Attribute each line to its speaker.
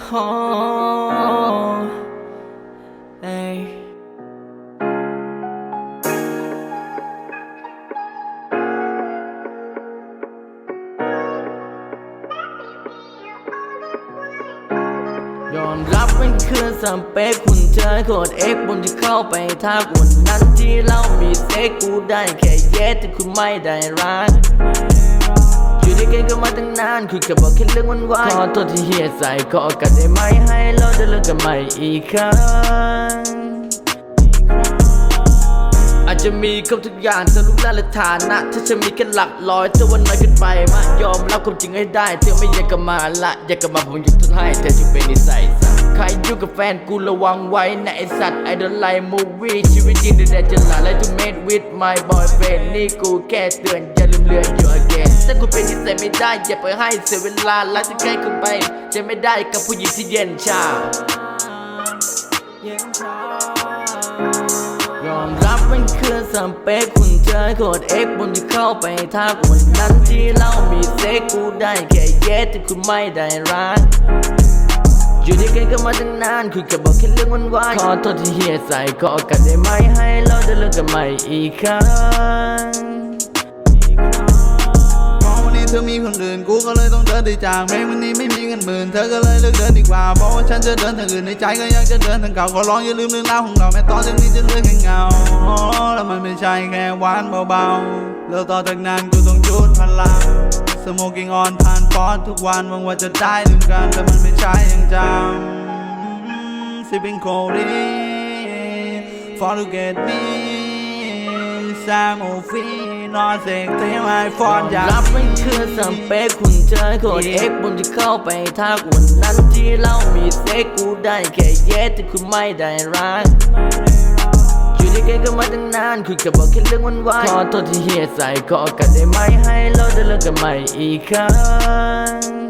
Speaker 1: Oh, hey. Ờ. ยอมรับมันคือสเปคคุณเจอโคดเอ็กบนที่เข้าไปทักวันนั้นที่เรามีเซ็กกูได้แค่เย็ดแต่คุณไม่ได้รัก ด้วยกันก็มาตั้งนานคุยกับบอกแค่เรื่องวันวานขอโทษที่เฮียใส่ขอกันได้ไหมให้เราได้เลิกกันใหม่อีกครั้ง อาจจะมีครบทุกอย่างทั้งรูปร่างและฐานะ ถ้าฉันมีแค่หลักร้อยถ้าวันน้อยเกินไปมายอมรับความจริงให้ได้ เธอไม่อยากกลับมาละอยากกลับมาผมหยุดทนให้เธอจึงเป็นนิสัยสัตว์ ใครอยู่กับแฟนกูระวังไว้นะไอสัตว์ I don't like movie ชีวิตจริงเดือดจะหลาและ to made with my boyfriend นี่กูแค่เตือนอย่าลืมเลือนอยู่ again ถ้าคุณเป็นนิสัยไม่ได้อย่าไปให้เสียเวลารักที่ใกล้คุณไป จะไม่ได้กับผู้หญิงที่เย็นชายอมรับมันคือสัมเปคคุณเจอโคดเอ็กบนที่เข้าไปทักวันนั้นที่เรามีเซ็กกูได้แค่เย็ดแต่คุณไม่ได้รัก อยู่ด้วยกันก็มาตั้งนานคุยกับบอกแค่เรื่องวันวานขอโทษที่เฮียใส่ขอกันได้ไหมให้เราได้เลิกกันใหม่อีกครั้ง
Speaker 2: เพราะวันนี้เธอมีคนอื่นกูก็เลยต้องเดินไปจากแม้วันนี้ไม่มีเงินหมื่นเธอก็เลยเลือกเดินดีกว่าเพราะว่าฉันจะเดินทางอื่นในใจก็ยังจะเดินทางเก่าขอร้องอย่าลืมเรื่องราวของเราแม้ตอนจากนี้จะเลือกแค่เงาอ๋อแล้วมันไม่ใช่แค่หวานเบาๆแล้วต่อจากนั้นกูต้องหยุดพลัง smoking on ผ่านฟอนทุกวันหวังว่าจะได้ลืมกัน แต่มันไม่ใช่ยังจำ sipping Cody for to get me สร้างโอฟีนอนเสกเทมไอฟอนอยาก
Speaker 1: รับมันคือสเปคคุณเจอโคดเอ็กบนที่เข้าไปทักวันนั้นที่เรามีเซ็กกูได้แค่เย็ดแต่คุณไม่ได้รัก กันมาตั้งนานคุยกับบอกแค่เรื่องวันวานขอโทษที่เฮียใส่ขอกันได้ไหมให้เราได้เลิกกันใหม่อีกครั้ง